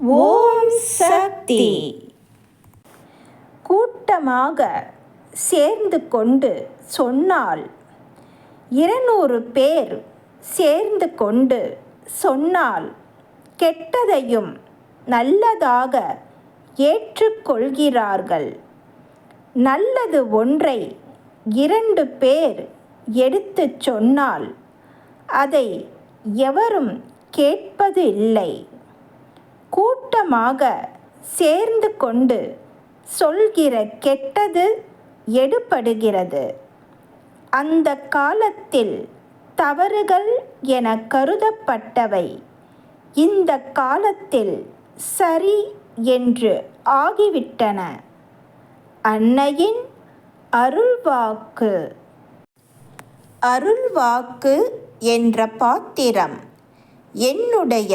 ஓம் சக்தி. கூட்டமாக சேர்ந்து கொண்டு சொன்னால் இருநூறு பேர் சேர்ந்து கொண்டு சொன்னால் கெட்டதையும் நல்லதாக ஏற்றுக்கொள்கிறார்கள். நல்லது ஒன்றை இரண்டு பேர் எடுத்துச் சொன்னால் அதை எவரும் கேட்பது இல்லை கூட்டமாக சேர்ந்து கொண்டு சொல்கிற கெட்டது எடுபடுகிறது. அந்த காலத்தில் தவறுகள் என கருதப்பட்டவை. இந்த காலத்தில் சரி என்று ஆகிவிட்டன. அன்னையின் அருள்வாக்கு. அருள்வாக்கு என்ற பாத்திரம் என்னுடைய